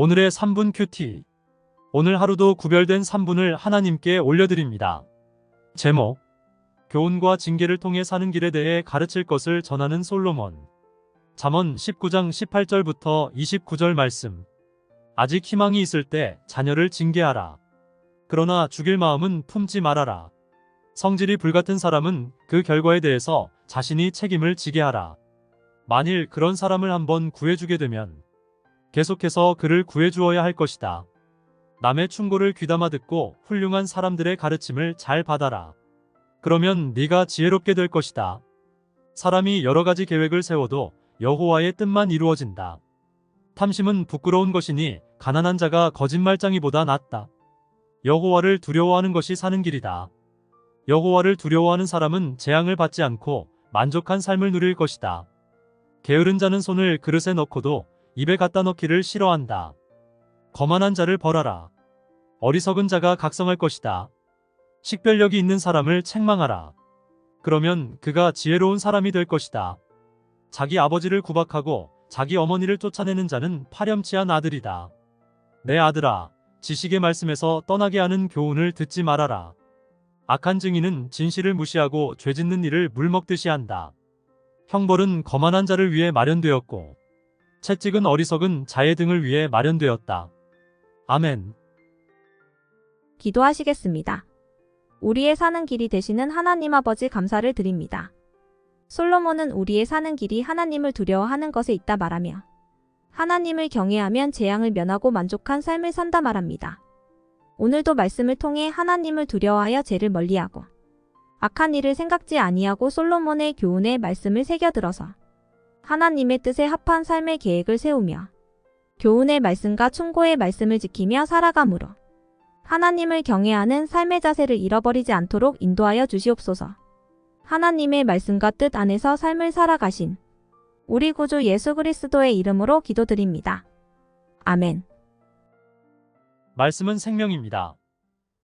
오늘의 3분 큐티. 오늘 하루도 구별된 3분을 하나님께 올려드립니다. 제목. 교훈과 징계를 통해 사는 길에 대해 가르칠 것을 전하는 솔로몬. 잠언 19장 18절부터 29절 말씀. 아직 희망이 있을 때 자녀를 징계하라. 그러나 죽일 마음은 품지 말아라. 성질이 불같은 사람은 그 결과에 대해서 자신이 책임을 지게 하라. 만일 그런 사람을 한번 구해주게 되면 계속해서 그를 구해주어야 할 것이다. 남의 충고를 귀담아 듣고 훌륭한 사람들의 가르침을 잘 받아라. 그러면 네가 지혜롭게 될 것이다. 사람이 여러 가지 계획을 세워도 여호와의 뜻만 이루어진다. 탐심은 부끄러운 것이니 가난한 자가 거짓말장이보다 낫다. 여호와를 두려워하는 것이 사는 길이다. 여호와를 두려워하는 사람은 재앙을 받지 않고 만족한 삶을 누릴 것이다. 게으른 자는 손을 그릇에 넣고도 입에 갖다 넣기를 싫어한다. 거만한 자를 벌하라. 어리석은 자가 각성할 것이다. 식별력이 있는 사람을 책망하라. 그러면 그가 지혜로운 사람이 될 것이다. 자기 아버지를 구박하고 자기 어머니를 쫓아내는 자는 파렴치한 아들이다. 내 아들아, 지식의 말씀에서 떠나게 하는 교훈을 듣지 말아라. 악한 증인은 진실을 무시하고 죄 짓는 일을 물먹듯이 한다. 형벌은 거만한 자를 위해 마련되었고 채찍은 어리석은 자의 등을 위해 마련되었다. 아멘. 기도하시겠습니다. 우리의 사는 길이 되시는 하나님 아버지 감사를 드립니다. 솔로몬은 우리의 사는 길이 하나님을 두려워하는 것에 있다 말하며 하나님을 경외하면 재앙을 면하고 만족한 삶을 산다 말합니다. 오늘도 말씀을 통해 하나님을 두려워하여 죄를 멀리하고 악한 일을 생각지 아니하고 솔로몬의 교훈에 말씀을 새겨들어서 하나님의 뜻에 합한 삶의 계획을 세우며 교훈의 말씀과 충고의 말씀을 지키며 살아감으로 하나님을 경외하는 삶의 자세를 잃어버리지 않도록 인도하여 주시옵소서. 하나님의 말씀과 뜻 안에서 삶을 살아가신 우리 구주 예수 그리스도의 이름으로 기도드립니다. 아멘. 말씀은 생명입니다.